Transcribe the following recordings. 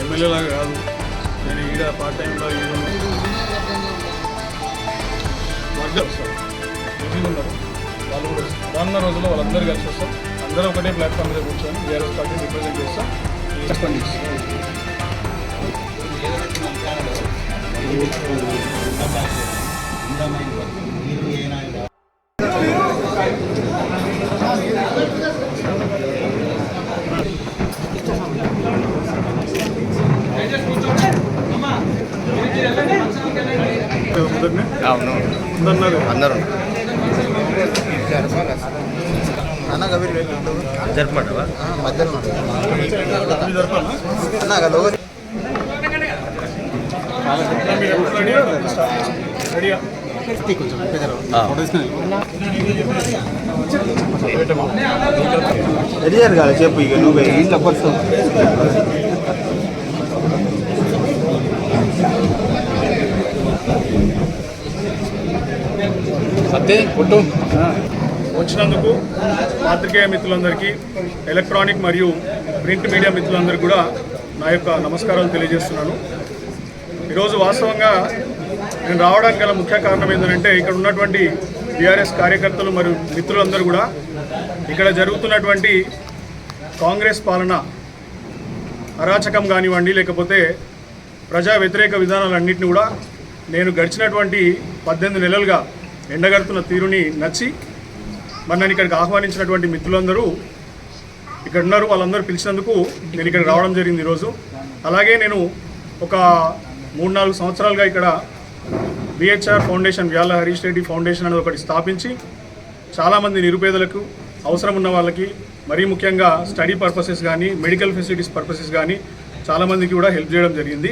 ఎమ్మెల్యేలా కాదు. నేను ఈడ పార్ట్ టైంలో ఈడ వర్క్ వస్తాను బిజీగా ఉన్నారు వాళ్ళు కూడా వస్తారు. రానున్న రోజుల్లో వాళ్ళందరూ కలిసి వస్తాం అందరూ ఒకటే ప్లాట్ఫామ్ మీద కూర్చొని బీఆర్ఎస్ పార్టీ రిప్రజెంట్ చేస్తాం. చెప్పండి అందరినీ అవును అందన్నారు అందరూ జరపమంటావా మీ తరఫున రెడీ కాదు చెప్పు ఇక నువ్వు ఇంట్లో సత్తే వచ్చినందుకు పాత్రికేయ మిత్రులందరికీ ఎలక్ట్రానిక్ మరియు ప్రింట్ మీడియా మిత్రులందరికీ కూడా నా యొక్క నమస్కారాలు తెలియజేస్తున్నాను. ఈరోజు వాస్తవంగా నేను రావడానికి గల ముఖ్య కారణం ఏంటంటే ఇక్కడ ఉన్నటువంటి బీఆర్ఎస్ కార్యకర్తలు మరియు మిత్రులందరూ కూడా ఇక్కడ జరుగుతున్నటువంటి కాంగ్రెస్ పాలన అరాచకం కానివ్వండి లేకపోతే ప్రజా వ్యతిరేక విధానాలన్నింటినీ కూడా నేను గడిచినటువంటి పద్దెనిమిది నెలలుగా ఎండగడుతున్న తీరుని నచ్చి మరి నన్ను ఇక్కడికి ఆహ్వానించినటువంటి మిత్రులందరూ ఇక్కడ ఉన్నారు. వాళ్ళందరూ పిలిచినందుకు నేను ఇక్కడికి రావడం జరిగింది ఈరోజు. అలాగే నేను ఒక మూడు నాలుగు సంవత్సరాలుగా ఇక్కడ బిహెచ్ఆర్ ఫౌండేషన్ వ్యాల హరీష్ రెడ్డి ఫౌండేషన్ అనేది ఒకటి స్థాపించి చాలామంది నిరుపేదలకు అవసరం ఉన్న వాళ్ళకి మరీ ముఖ్యంగా స్టడీ పర్పసెస్ కానీ మెడికల్ ఫెసిలిటీస్ పర్పసెస్ కానీ చాలామందికి కూడా హెల్ప్ చేయడం జరిగింది.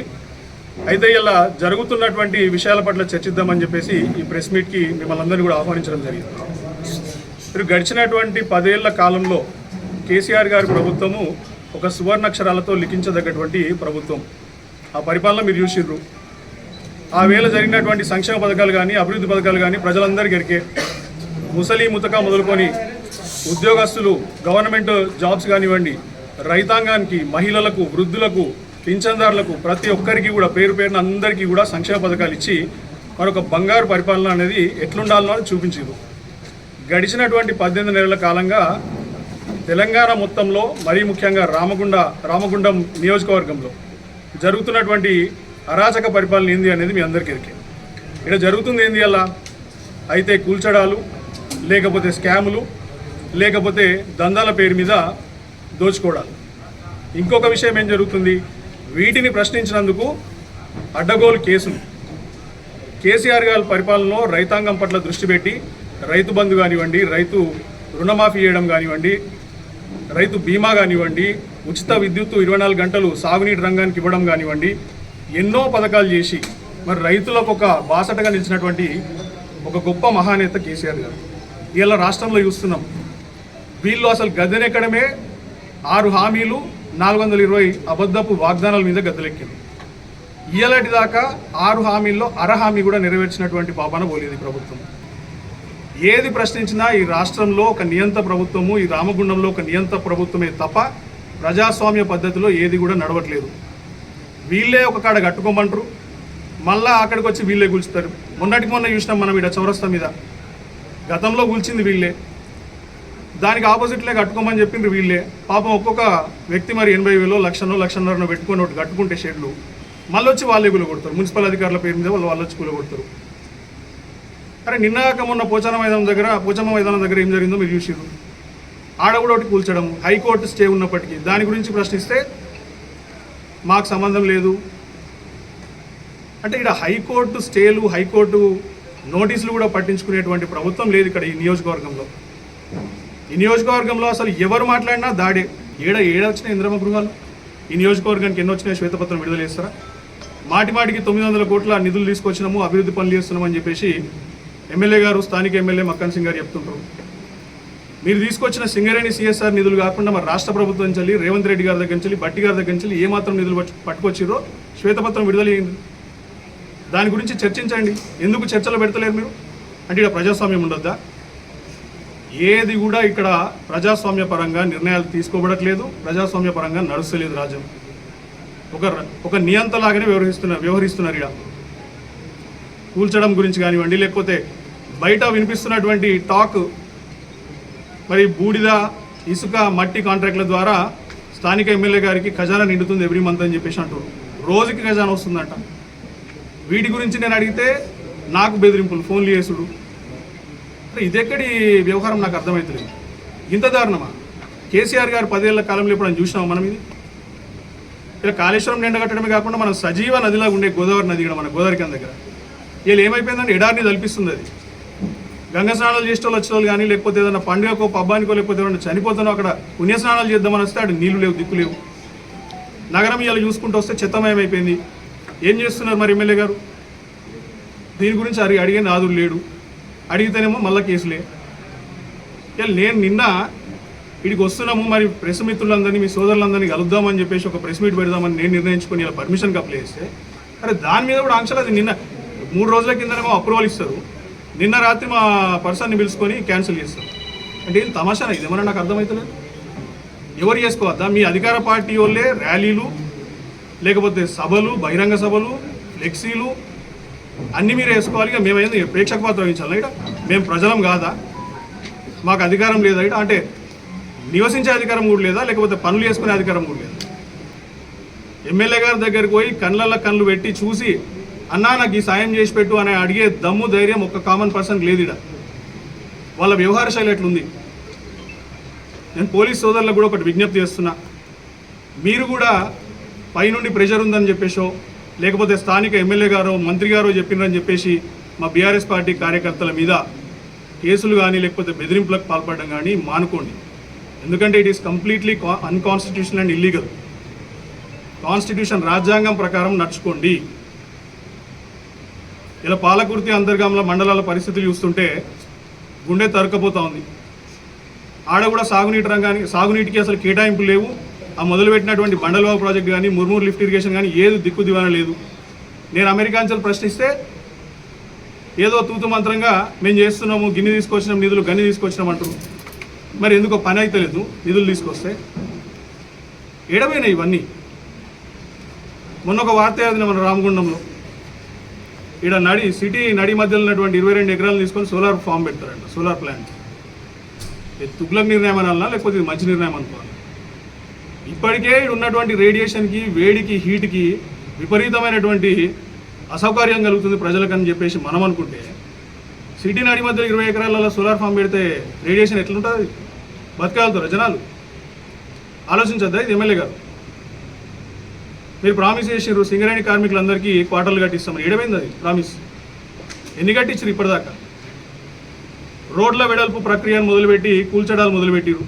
అయితే ఇలా జరుగుతున్నటువంటి విషయాల పట్ల చర్చిద్దామని చెప్పేసి ఈ ప్రెస్ మీట్కి మిమ్మల్ని అందరినీ కూడా ఆహ్వానించడం జరిగింది. మీరు గడిచినటువంటి పదేళ్ళ కాలంలో కేసీఆర్ గారి ప్రభుత్వము ఒక సువర్ణక్షరాలతో లిఖించదగ్గటువంటి ప్రభుత్వం. ఆ పరిపాలన మీరు చూసిర్రు ఆ వేళ జరిగినటువంటి సంక్షేమ పథకాలు కానీ అభివృద్ధి పథకాలు కానీ ప్రజలందరికీ ఎరికే ముసలి ముతక మొదలుకొని ఉద్యోగస్తులు గవర్నమెంట్ జాబ్స్ కానివ్వండి రైతాంగానికి మహిళలకు వృద్ధులకు పింఛన్దారులకు ప్రతి ఒక్కరికి కూడా పేరు పేరున అందరికీ కూడా సంక్షేమ పథకాలు ఇచ్చి మరొక బంగారు పరిపాలన అనేది ఎట్లుండాలనో అని చూపించారు గడిచినటువంటి పద్దెనిమిది నెలల కాలంగా తెలంగాణ మొత్తంలో మరీ ముఖ్యంగా రామగుండ రామగుండం నియోజకవర్గంలో జరుగుతున్నటువంటి అరాచక పరిపాలన ఏంది అనేది మీ అందరికీ ఎరికే ఇక్కడ జరుగుతుంది ఏంది అలా? అయితే కూల్చడాలు లేకపోతే స్కాములు లేకపోతే దందాల పేరు మీద దోచుకోవడాలు. ఇంకొక విషయం ఏం జరుగుతుంది? వీటిని ప్రశ్నించినందుకు అడ్డగోలు కేసులు. కేసీఆర్ గారి పరిపాలనలో రైతాంగం పట్ల దృష్టి పెట్టి రైతు బంధు కానివ్వండి రైతు రుణమాఫీ చేయడం కానివ్వండి రైతు బీమా కానివ్వండి ఉచిత విద్యుత్తు ఇరవై నాలుగు గంటలు సాగునీటి రంగానికి ఇవ్వడం కానివ్వండి ఎన్నో పథకాలు చేసి మరి రైతులకు ఒక బాసటగా నిలిచినటువంటి ఒక గొప్ప మహానేత కేసీఆర్ గారు. ఇలా రాష్ట్రంలో చూస్తున్నాం. వీళ్ళు అసలు గద్దెనెక్కడమే ఆరు హామీలు నాలుగు వందల ఇరవై అబద్ధపు వాగ్దానాల మీద గద్దెలెక్కింది. ఇయ్యలటి దాకా ఆరు హామీల్లో అర హామీ కూడా నెరవేర్చినటువంటి పాపాన పోలేదు ప్రభుత్వం. ఏది ప్రశ్నించినా ఈ రాష్ట్రంలో ఒక నియంత ప్రభుత్వము ఈ రామగుండంలో ఒక నియంత ప్రభుత్వమే తప్ప ప్రజాస్వామ్య పద్ధతిలో ఏది కూడా నడవట్లేదు. వీళ్ళే ఒక కాడ కట్టుకోమంటారు. మళ్ళా అక్కడికి వచ్చి వీళ్ళే కూల్చుతారు. మొన్నటికి మొన్న చూసినాం మనం ఇక్కడ చౌరస్తా మీద. గతంలో కూల్చింది వీళ్ళే. దానికి ఆపోజిట్లే కట్టుకోమని చెప్పింది వీళ్ళే. పాపం ఒక్కొక్క వ్యక్తి మరి ఎనభై వేలో లక్షనో లక్షన్నరనో పెట్టుకొని ఒకటి కట్టుకుంటే షెడ్లు. మళ్ళీ వచ్చి వాళ్ళే గుల కొడతారు మున్సిపల్ అధికారుల పేరు మీద వాళ్ళు వాళ్ళు వచ్చి కూల కొడతారు అరే నిన్నాక మొన్న పోచన మైదానం దగ్గర పోచమ్మ మైదానం దగ్గర ఏం జరిగిందో మీరు చూసిర్రు. ఆడ కూడా ఒకటి కూల్చడం హైకోర్టు స్టే ఉన్నప్పటికీ దాని గురించి ప్రశ్నిస్తే మాకు సంబంధం లేదు. అంటే ఇక్కడ హైకోర్టు స్టేలు హైకోర్టు నోటీసులు కూడా పట్టించుకునేటువంటి ప్రభుత్వం లేదు ఇక్కడ ఈ నియోజకవర్గంలో. ఈ నియోజకవర్గంలో అసలు ఎవరు మాట్లాడినా దాడే. ఏడ ఏడ వచ్చిన ఇంద్రమ గృహాలు? ఈ నియోజకవర్గానికి ఎన్ని వచ్చినాయి శ్వేతపత్రం విడుదల చేస్తారా? మాటి మాటికి తొమ్మిది వందల కోట్ల నిధులు తీసుకొచ్చినాము అభివృద్ధి పనులు చేస్తున్నామని చెప్పేసి ఎమ్మెల్యే గారు స్థానిక ఎమ్మెల్యే మక్కన్ సింగ్ గారు చెప్తుంటారు. మీరు తీసుకొచ్చిన సింగరేణి సిఎస్ఆర్ నిధులు కాకుండా మరి రాష్ట్ర ప్రభుత్వం నుంచి రేవంత్ రెడ్డి గారి దగ్గర నుంచి బట్టి గారి దగ్గర నుంచి ఏమాత్రం ఏ మాత్రం నిధులు పట్టుకొచ్చిరో శ్వేతపత్రం విడుదల దాని గురించి చర్చించండి. ఎందుకు చర్చలు పెడతలేరు మీరు? అంటే ఇక్కడ ప్రజాస్వామ్యం ఉండొద్దా? ఏది కూడా ఇక్కడ ప్రజాస్వామ్య పరంగా నిర్ణయాలు తీసుకోబడట్లేదు. ప్రజాస్వామ్య పరంగా నడుస్తలేదు రాజ్యం. ఒక ఒక నియంతలాగానే వ్యవహరిస్తున్నారు వ్యవహరిస్తున్నారు ఇక్కడ కూల్చడం గురించి కానివ్వండి లేకపోతే బయట వినిపిస్తున్నటువంటి టాక్ మరి బూడిద ఇసుక మట్టి కాంట్రాక్ట్ల ద్వారా స్థానిక ఎమ్మెల్యే గారికి ఖజానా నిండుతుంది ఎవ్రీ మంత్ అని చెప్పేసి అంటారు రోజుకి ఖజానా వస్తుందంట. వీటి గురించి నేను అడిగితే నాకు బెదిరింపులు ఫోన్లు చేసుడు ఇదెక్కడి వ్యవహారం? నాకు అర్థమవుతుంది ఇంత దారుణమా? కేసీఆర్ గారు పదేళ్ళ కాలంలో ఇప్పుడు చూసినాం మనం ఇది? ఇలా కాళేశ్వరం నిండగట్టడమే కాకుండా మనం సజీవ నదిలాగా ఉండే గోదావరి నది కూడా మన గోదావరి దగ్గర. వీళ్ళు ఏమైపోయిందంటే ఎడారిని తలపిస్తుంది అది. గంగ స్నానాలు చేసే వాళ్ళు వచ్చే వాళ్ళు కానీ లేకపోతే ఏదైనా పండుగకో పబ్బానికో లేకపోతే ఏమైనా చనిపోతానో అక్కడ పుణ్య స్నానాలు చేద్దామని వస్తే అక్కడ నీళ్ళు లేవు దిక్కు లేవు. నగరం ఇలా చూసుకుంటూ వస్తే చిత్తమయమైపోయింది. ఏం చేస్తున్నారు మరి ఎమ్మెల్యే గారు? దీని గురించి అడిగి అడిగే నాదుడు లేడు. అడిగితేనేమో మళ్ళీ కేసులే. ఇక నేను నిన్న ఇడికి వస్తున్నాము మరి ప్రెస్ మిత్రులందరినీ మీ సోదరులందరినీ కలుద్దామని చెప్పేసి ఒక ప్రెస్ మీట్ పెడదామని నేను నిర్ణయించుకొని ఇలా పర్మిషన్కి అప్లై చేస్తే అరే దాని మీద కూడా ఆంక్షలు అది నిన్న మూడు రోజుల కిందనేమో అప్రూవల్ ఇస్తారు. నిన్న రాత్రి మా పర్సన్ని పిలుచుకొని క్యాన్సిల్ చేస్తారు అంటే ఇది తమాషా? ఇదేమన్నా నాకు అర్థమవుతలేదు ఎవరు చేసుకోవద్దా? మీ అధికార పార్టీ వాళ్ళే ర్యాలీలు లేకపోతే సభలు బహిరంగ సభలు ఫ్లెక్సీలు అన్నీ మీరు వేసుకోవాలి. ఇక మేమైంది ప్రేక్షక పాత్ర వహించాలి. ఇక మేము ప్రజలం కాదా? మాకు అధికారం లేదా? ఇక అంటే నివసించే అధికారం కూడా లేదా? లేకపోతే పనులు చేసుకునే అధికారం కూడా లేదా? ఎమ్మెల్యే గారి దగ్గరికి పోయి కళ్ళల్లో కళ్ళు పెట్టి చూసి అన్నా నాకు ఈ సాయం చేసి పెట్టు అని అడిగే దమ్ము ధైర్యం ఒక కామన్ పర్సన్ లేదు ఇడ వాళ్ళ వ్యవహార శైలి ఎట్లుంది? నేను పోలీస్ సోదరులకు కూడా ఒకటి విజ్ఞప్తి చేస్తున్నా. మీరు కూడా పైనుండి ప్రెషర్ ఉందని చెప్పేసో లేకపోతే స్థానిక ఎమ్మెల్యే గారో మంత్రి గారో చెప్పినారని చెప్పేసి మా బీఆర్ఎస్ పార్టీ కార్యకర్తల మీద కేసులు కానీ లేకపోతే బెదిరింపులకు పాల్పడడం కానీ మానుకోండి. ఎందుకంటే it is completely unconstitution and illegal constitution రాజ్యాంగం ప్రకారం నడుచుకోండి. ఇలా పాలకుర్తి అంతర్గాముల మండలాల పరిస్థితులు చూస్తుంటే గుండె తరకపోతూ ఉంది. ఆడ కూడా సాగునీటి రంగానికి సాగునీటికి అసలు కేటాయింపు లేవు. ఆ మొదలుపెట్టినటువంటి బండలబాబు ప్రాజెక్ట్ కానీ ముర్మూరు లిఫ్ట్ ఇరిగేషన్ కానీ ఏది దిక్కు దివాన లేదు. నేను అమెరికాంచలు ప్రశ్నిస్తే ఏదో తూతు మంత్రంగా మేము చేస్తున్నాము గిన్నె తీసుకొచ్చినాం నిధులు గన్ని తీసుకొచ్చినాం అంటారు మరి ఎందుకో పని అయితే లేదు నిధులు తీసుకొస్తే. ఏడమైనా ఇవన్నీ. మొన్న ఒక వార్త మన రామగుండంలో. ఈడ నడి సిటీ నడి మధ్యలో ఉన్నటువంటి ఇరవై రెండు ఎకరాలు తీసుకొని సోలార్ ఫామ్ పెడతారంట సోలార్ ప్లాంట్. ఇది తుగ్లక్ నిర్ణయం అనాలన్నా లేకపోతే ఇది మంచి నిర్ణయం అనుకోవాలి ఇప్పటికే ఉన్నటువంటి రేడియేషన్కి వేడికి హీట్కి విపరీతమైనటువంటి అసౌకర్యం కలుగుతుంది ప్రజలకని చెప్పేసి మనం అనుకుంటే. సిటీ నడి మధ్యలో ఇరవై ఎకరాలలో సోలార్ ఫామ్ పెడితే రేడియేషన్ ఎట్లుంటుంది? బతకగలుగుతారు జనాలు? ఆలోచించద్దా ఇది ఎమ్మెల్యే గారు? మీరు ప్రామిస్ చేసినారు సింగరేణి కార్మికులందరికీ క్వార్టర్లు కట్టిస్తామని. ఏడమైంది అది? ప్రామిస్. ఎన్ని కట్టించారు ఇప్పటిదాకా? రోడ్ల వెడల్పు ప్రక్రియను మొదలుపెట్టి కూల్చడాలు మొదలుపెట్టిరు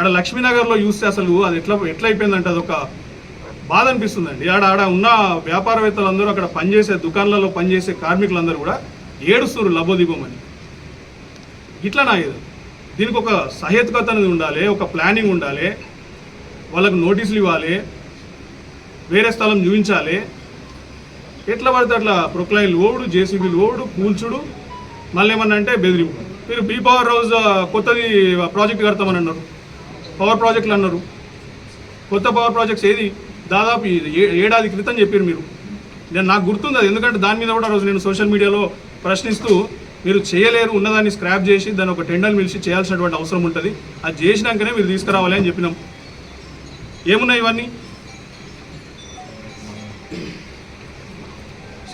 ఆడ లక్ష్మీనగర్లో చూస్తే అసలు అది ఎట్లా ఎట్లా అయిపోయిందంటే అది ఒక బాధ అనిపిస్తుందండి. ఆడ ఆడ ఉన్న వ్యాపారవేత్తలందరూ అక్కడ పనిచేసే దుకాణాలలో పనిచేసే కార్మికులందరూ కూడా ఏడుస్తున్నారు లబ్బోదిగోమని ఇట్లా నా ఇది. దీనికి ఒక సహేతుకత అనేది ఉండాలి ఒక ప్లానింగ్ ఉండాలి వాళ్ళకు నోటీసులు ఇవ్వాలి వేరే స్థలం చూపించాలి ఎట్లా పడితే అట్లా ప్రొక్లైన్లు ఓడు జేసీబీలు ఓడు కూల్చుడు మళ్ళీ ఏమన్నా అంటే బెదిరింపు. మీరు బీ పవర్ హౌస్ కొత్తది ప్రాజెక్ట్ కడతామని అన్నారు పవర్ ప్రాజెక్టులు అన్నారు. కొత్త పవర్ ప్రాజెక్ట్స్ ఏది? దాదాపు ఏడాది క్రితం చెప్పారు మీరు. నేను నాకు గుర్తుంది అది. ఎందుకంటే దాని మీద కూడా రోజు నేను సోషల్ మీడియాలో ప్రశ్నిస్తూ మీరు చేయలేరు ఉన్నదాన్ని స్క్రాప్ చేసి దాన్ని ఒక టెండర్ మిలిచి చేయాల్సినటువంటి అవసరం ఉంటుంది. అది చేసినాకనే మీరు తీసుకురావాలి అని చెప్పినాం. ఏమున్నాయి ఇవన్నీ?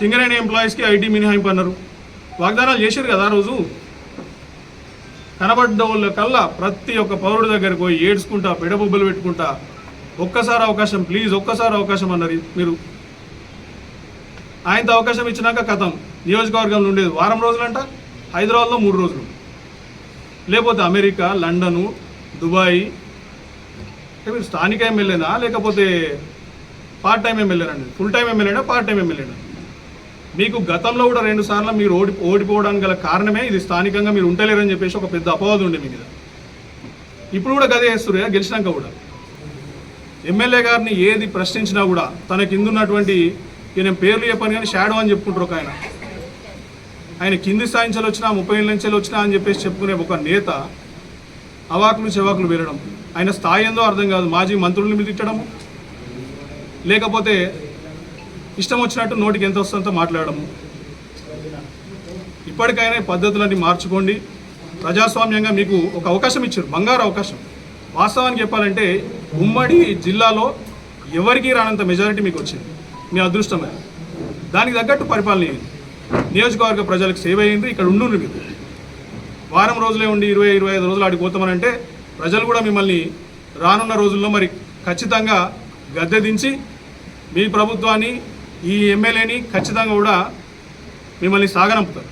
సింగరేణి ఎంప్లాయీస్కి ఐటీ మినహాయింపు అన్నారు. వాగ్దానాలు చేశారు కదా ఆ రోజు? కనబడ్డ వాళ్ళ కల్లా ప్రతి ఒక్క పౌరుడి దగ్గరికి పోయి ఏడ్చుకుంటా పెడబొబ్బలు పెట్టుకుంటా ఒక్కసారి అవకాశం ప్లీజ్ ఒక్కసారి అవకాశం అన్నారు మీరు. ఆయనతో అవకాశం ఇచ్చినాక కథం. నియోజకవర్గంలో ఉండేది వారం రోజులంట హైదరాబాద్లో మూడు రోజులు. లేకపోతే అమెరికా లండను దుబాయ్ మీరు స్థానిక ఎమ్మెల్యేనా లేకపోతే పార్ట్ టైం ఎమ్మెల్యేనండి ఫుల్ టైం ఎమ్మెల్యేనా పార్ట్ టైం ఎమ్మెల్యేనా? మీకు గతంలో కూడా రెండు సార్లు మీరు ఓడి ఓడిపోవడానికి గల కారణమే ఇది. స్థానికంగా మీరు ఉంటలేరని చెప్పేసి ఒక పెద్ద అపవాదం ఉండే మీ మీద. ఇప్పుడు కూడా గదే చేస్తున్నారు గెలిచినాక కూడా. ఎమ్మెల్యే గారిని ఏది ప్రశ్నించినా కూడా తన కింద ఉన్నటువంటి నేను పేర్లు చెప్పాను కానీ షాడో అని చెప్పుకుంటారు ఒక ఆయన. ఆయన కింది స్థాయి నుంచి వచ్చినా ముప్పై ఏళ్ళ నుంచి వచ్చినా అని చెప్పేసి చెప్పుకునే ఒక నేత అవాకులు చెవాకులు వెళ్ళడం ఆయన స్థాయి ఏందో అర్థం కాదు. మాజీ మంత్రుల్ని మీద తిట్టడము. లేకపోతే ఇష్టం వచ్చినట్టు నోటికి ఎంత వస్తుందో మాట్లాడము. ఇప్పటికైనా ఈ పద్ధతులన్నీ మార్చుకోండి. ప్రజాస్వామ్యంగా మీకు ఒక అవకాశం ఇచ్చారు బంగారు అవకాశం. వాస్తవానికి చెప్పాలంటే ఉమ్మడి జిల్లాలో ఎవరికీ రానంత మెజారిటీ మీకు వచ్చింది. మీ అదృష్టమే దానికి తగ్గట్టు పరిపాలన చేయండి. నియోజకవర్గ ప్రజలకు సేవ అయ్యింది ఇక్కడ ఉండు మీరు. వారం రోజులే ఉండి ఇరవై ఇరవై ఐదు రోజులు ఆడికి పోతామనంటే ప్రజలు కూడా మిమ్మల్ని రానున్న రోజుల్లో మరి ఖచ్చితంగా గద్దె దించి మీ ప్రభుత్వాన్ని ఈ ఎమ్మెల్యేని ఖచ్చితంగా కూడా మిమ్మల్ని సాగనంపుతారు.